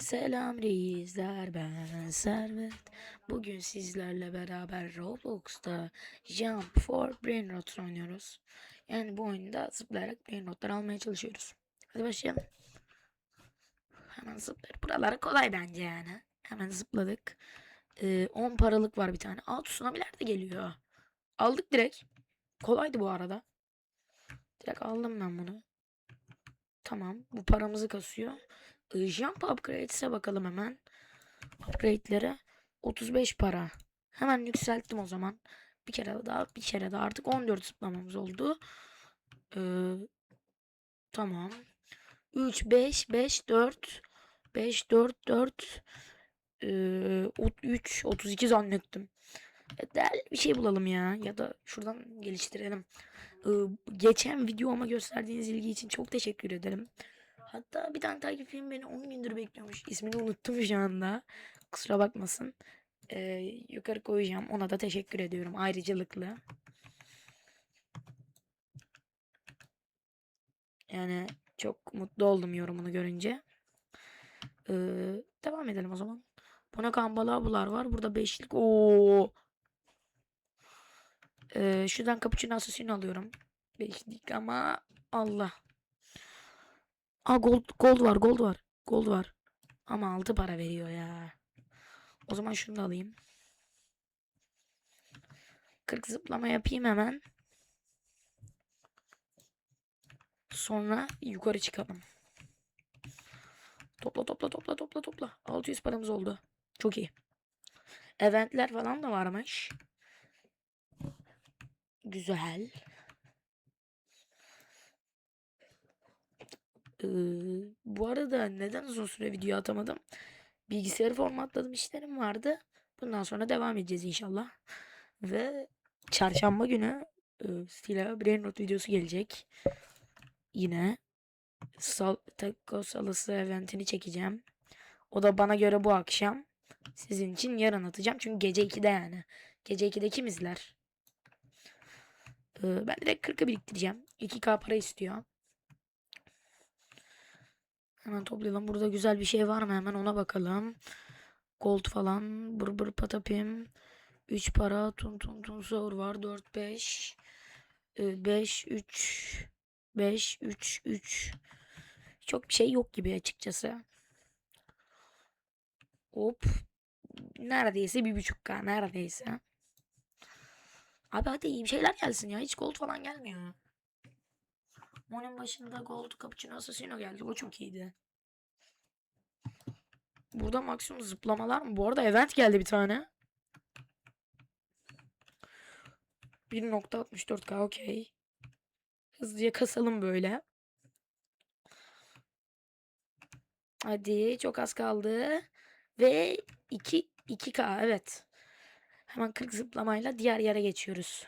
Selam reisler ben Servet. Bugün sizlerle beraber Roblox'ta Jump for Brain Rot oynuyoruz. Yani bu oyunda zıplayarak brain rotlar almaya çalışıyoruz. Hadi başlayalım. Hemen zıplar. Buraları kolay bence yani. Hemen zıpladık. Ee, 10 paralık var bir tane. Aa tsunamiler de geliyor. Aldık direkt. Kolaydı bu arada. Direkt aldım ben bunu. Tamam. Bu paramızı kasıyor. Jump upgrades'e bakalım hemen. Upgrade'lere 35 para. Hemen yükselttim o zaman. Bir kere daha bir kere daha artık 14 zıplamamız oldu. Ee, tamam. 3 5 5 4 5 4 4 ee, 3 32 zannettim. E, değerli bir şey bulalım ya. Ya da şuradan geliştirelim. Ee, geçen videoma gösterdiğiniz ilgi için çok teşekkür ederim. Hatta bir tane takipçim beni 10 gündür bekliyormuş. İsmini unuttum şu anda. Kusura bakmasın. Ee, yukarı koyacağım. Ona da teşekkür ediyorum ayrıcalıklı. Yani çok mutlu oldum yorumunu görünce. Ee, devam edelim o zaman. Buna kambalabular var. Burada beşlik. Oo. Ee, şuradan cappuccino asasini alıyorum. Beşlik ama Allah. Aa gold, gold var gold var. Gold var. Ama 6 para veriyor ya. O zaman şunu da alayım. 40 zıplama yapayım hemen. Sonra yukarı çıkalım. Topla topla topla topla topla. 600 paramız oldu. Çok iyi. Eventler falan da varmış. Güzel. Bu arada neden uzun süre video atamadım? Bilgisayarı formatladım işlerim vardı. Bundan sonra devam edeceğiz inşallah. Ve çarşamba günü e, Stila Brain Rot videosu gelecek. Yine sal taco salası eventini çekeceğim. O da bana göre bu akşam. Sizin için yarın atacağım. Çünkü gece 2'de yani. Gece 2'de kim izler? Ee, ben direkt 40'ı biriktireceğim. 2K para istiyor. Hemen toplayalım. Burada güzel bir şey var mı? Hemen ona bakalım. Gold falan. Bır bır patapim. 3 para. Tun tun tun sor var. 4 5. 5 3 5 3 3. Çok bir şey yok gibi açıkçası. Hop. Neredeyse bir buçuk K. Neredeyse. Abi hadi iyi bir şeyler gelsin ya. Hiç gold falan gelmiyor. Onun başında Gold Cappuccino Assassino geldi. O çok iyiydi. Burada maksimum zıplamalar mı? Bu arada event geldi bir tane. 1.64k okey. Hızlıca kasalım böyle. Hadi çok az kaldı. Ve 2 2k evet. Hemen 40 zıplamayla diğer yere geçiyoruz.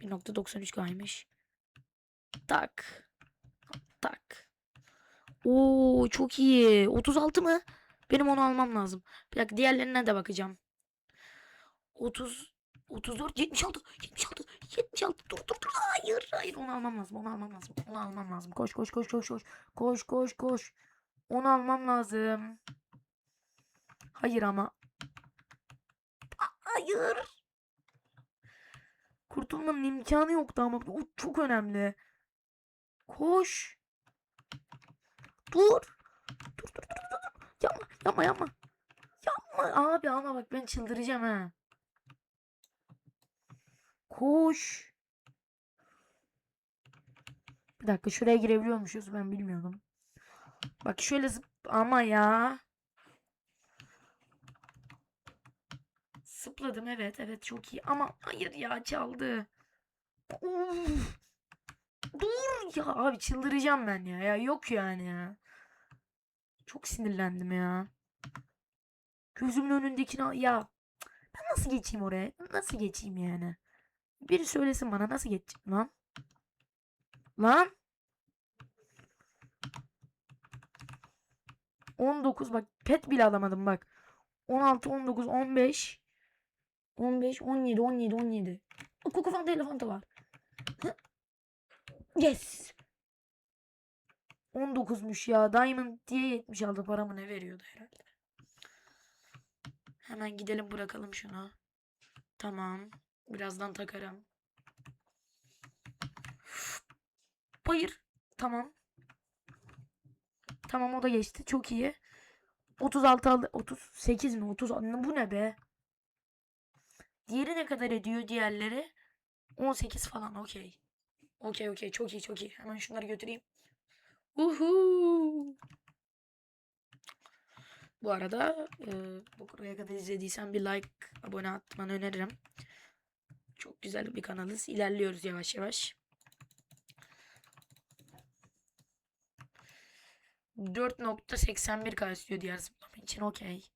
1.93k'ymış. Tak. Tak. Oo çok iyi. 36 mı? Benim onu almam lazım. Bir dakika diğerlerine de bakacağım. 30 34 76 76 76 dur dur dur hayır hayır onu almam lazım onu almam lazım onu almam lazım koş koş koş koş koş koş koş koş onu almam lazım hayır ama hayır kurtulmanın imkanı yoktu ama o çok önemli Koş. Dur. Dur dur dur dur. Yapma yapma yapma. Yapma abi ama bak ben çıldıracağım ha. Koş. Bir dakika şuraya girebiliyormuşuz ben bilmiyordum. Bak şöyle zıp ama ya. Zıpladım evet evet çok iyi ama hayır ya çaldı. Uf. Dur ya abi çıldıracağım ben ya. Ya yok yani ya. Çok sinirlendim ya. Gözümün önündekini ya ben nasıl geçeyim oraya? Nasıl geçeyim yani? Biri söylesin bana nasıl geçeceğim lan? Lan? 19 bak pet bile alamadım bak. 16 19 15 15 17 17 17. Koku fanta elefanta var. Yes. 19'muş ya. Diamond diye 76 paramı ne veriyordu herhalde. Hemen gidelim bırakalım şunu. Tamam. Birazdan takarım. Hayır. Tamam. Tamam o da geçti. Çok iyi. 36 aldı. 38 mi? 30 bu ne be? Diğeri ne kadar ediyor diğerleri? 18 falan okey. Okey okey çok iyi çok iyi. Hemen şunları götüreyim. Uhu. Bu arada e, bu buraya kadar izlediysen bir like, abone atmanı öneririm. Çok güzel bir kanalız. İlerliyoruz yavaş yavaş. 4.81k istiyor diğer zıplama için. Okey.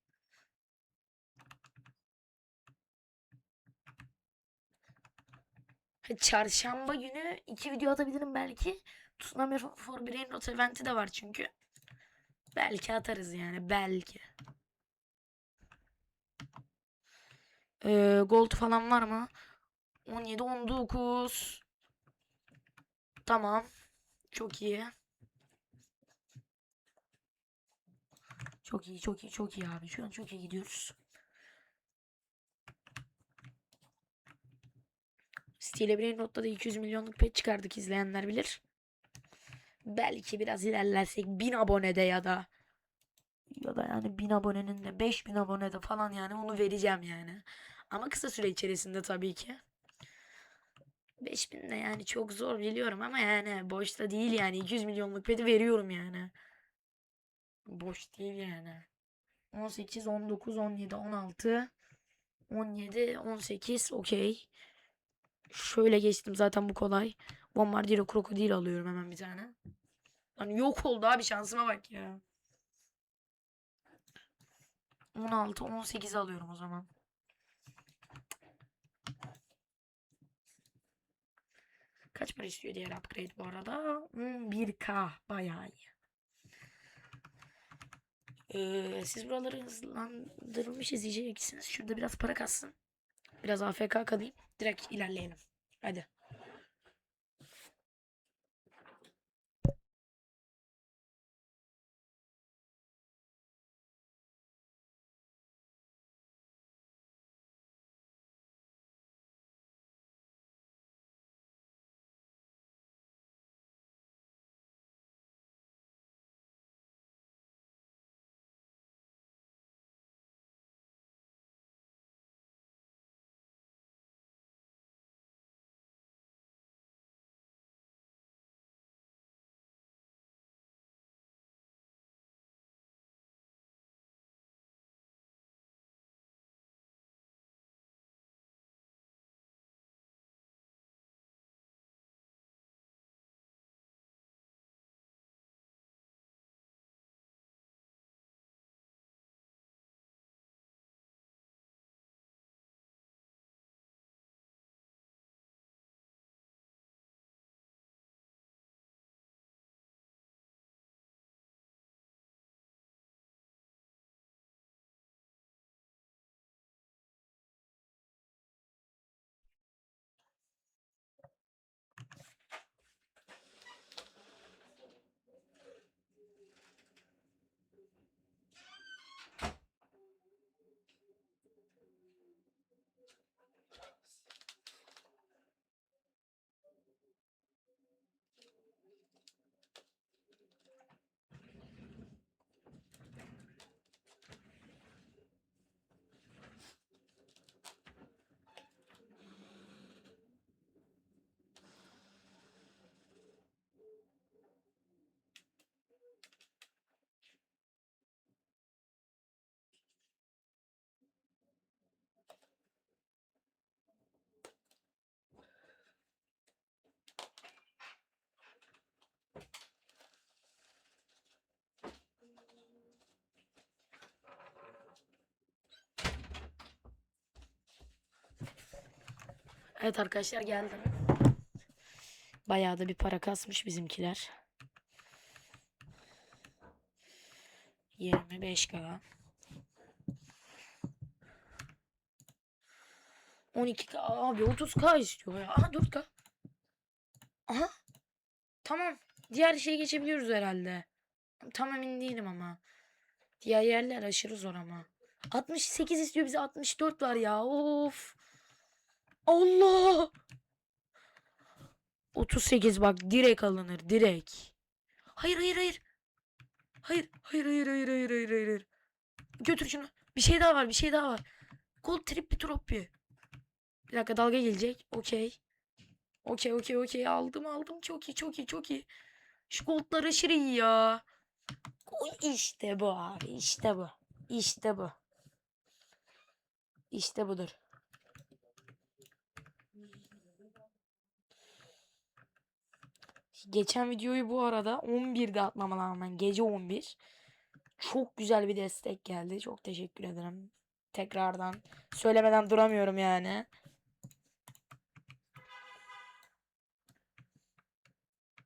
Çarşamba günü iki video atabilirim belki. Tsunami for Brain Rot eventi de var çünkü. Belki atarız yani belki. Ee, gold falan var mı? 17 19 Tamam. Çok iyi. Çok iyi, çok iyi, çok iyi abi. Şu an çok iyi gidiyoruz. Stile Brain Rot'ta da 200 milyonluk pet çıkardık izleyenler bilir. Belki biraz ilerlersek 1000 abonede ya da ya da yani 1000 abonenin de 5000 abonede falan yani onu vereceğim yani. Ama kısa süre içerisinde tabii ki. 5000 de yani çok zor biliyorum ama yani boşta değil yani 200 milyonluk peti veriyorum yani. Boş değil yani. 18, 19, 17, 16, 17, 18 okey. Şöyle geçtim zaten bu kolay. Bombardiro krokodil alıyorum hemen bir tane. Lan yok oldu abi şansıma bak ya. 16, 18 alıyorum o zaman. Kaç para istiyor diğer upgrade bu arada? 11k bayağı iyi. Ee, siz buraları hızlandırılmış izleyeceksiniz. Şurada biraz para kassın. Biraz AFK kalayım. Direkt ilerleyelim. Hadi. Evet arkadaşlar geldim. Bayağı da bir para kasmış bizimkiler. 25k. 12k abi 30k istiyor ya. Aha 4k. Aha. Tamam. Diğer şeye geçebiliyoruz herhalde. Tam emin değilim ama. Diğer yerler aşırı zor ama. 68 istiyor bize 64 var ya. Of. Allah. 38 bak direkt alınır direkt. Hayır hayır hayır. Hayır hayır hayır hayır hayır hayır hayır. hayır. Götür şunu. Bir şey daha var bir şey daha var. Gold trippi troppi. Bir dakika dalga gelecek. Okey. Okey okey okey aldım aldım. Çok iyi çok iyi çok iyi. Şu goldlar aşırı iyi ya. İşte bu abi işte bu. İşte bu. İşte budur. Geçen videoyu bu arada 11'de atmama rağmen gece 11 çok güzel bir destek geldi. Çok teşekkür ederim. Tekrardan söylemeden duramıyorum yani.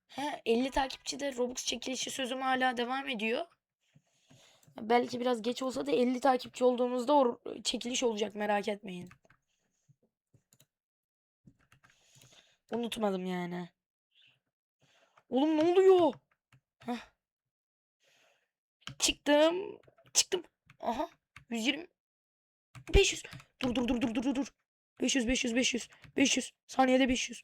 He 50 takipçide Robux çekilişi sözüm hala devam ediyor. Belki biraz geç olsa da 50 takipçi olduğumuzda o çekiliş olacak merak etmeyin. Unutmadım yani. Oğlum ne oluyor? Heh. Çıktım. Çıktım. Aha. 120. 500. Dur dur dur dur dur dur, dur. 500 500 500. 500. Saniyede 500.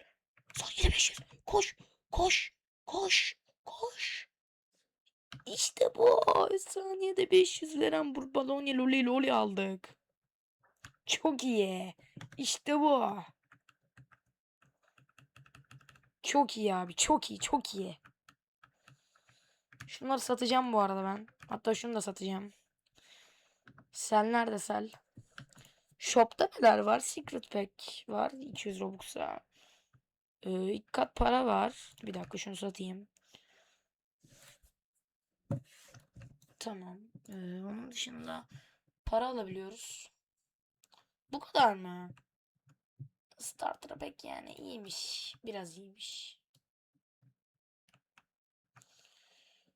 Saniyede 500. Koş. Koş. Koş. Koş. İşte bu. Saniyede 500 veren bu balonya loli loli aldık. Çok iyi. İşte bu. Çok iyi abi. Çok iyi. Çok iyi. Şunları satacağım bu arada ben. Hatta şunu da satacağım. Sel nerede sel? Shop'ta neler var? Secret Pack var. 200 Robux'a. Ee, ilk kat para var. Bir dakika şunu satayım. Tamam. Ee, onun dışında para alabiliyoruz. Bu kadar mı? Starter pek yani iyiymiş. Biraz iyiymiş.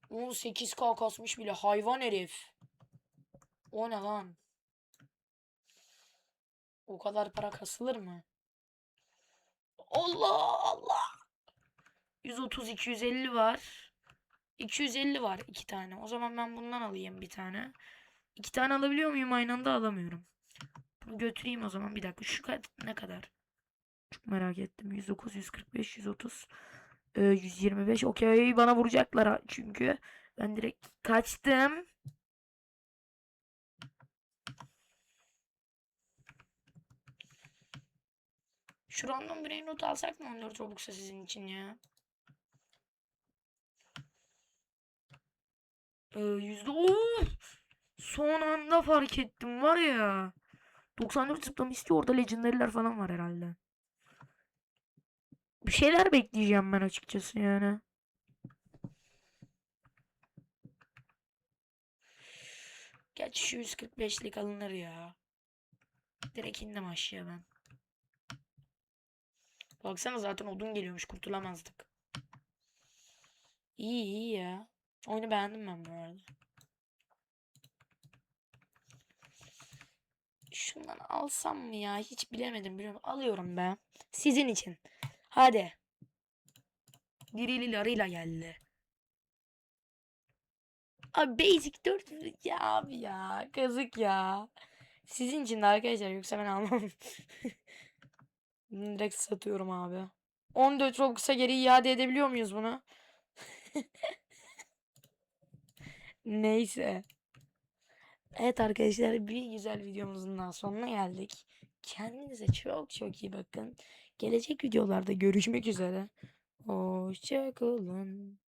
18k kasmış bile hayvan herif. O ne lan? O kadar para kasılır mı? Allah Allah. 130 250 var. 250 var iki tane. O zaman ben bundan alayım bir tane. İki tane alabiliyor muyum? Aynı anda alamıyorum. Bunu götüreyim o zaman. Bir dakika. Şu ne kadar? Çok merak ettim. 109, 145, 130, e, 125. Okey. Bana vuracaklar çünkü. Ben direkt kaçtım. Şu random brain notu alsak mı 14 Robux'a sizin için ya? Ee, yüzde Of! Son anda fark ettim var ya. 94 zıplama istiyor orada legendary'ler falan var herhalde. Bir şeyler bekleyeceğim ben açıkçası yani. Gerçi şu 145'lik alınır ya. Direkt indim aşağıya ben. Baksana zaten odun geliyormuş kurtulamazdık. İyi iyi ya. Oyunu beğendim ben bu arada. Şundan alsam mı ya? Hiç bilemedim biliyorum. Alıyorum ben. Sizin için. Hadi. Biriyle larıyla geldi. Abi basic 4 ya abi ya. Kazık ya. Sizin için de arkadaşlar yoksa ben almam. Direkt satıyorum abi. 14 Robux'a geri iade edebiliyor muyuz bunu? Neyse. Evet arkadaşlar bir güzel videomuzun daha sonuna geldik. Kendinize çok çok iyi bakın. Gelecek videolarda görüşmek üzere. Hoşçakalın.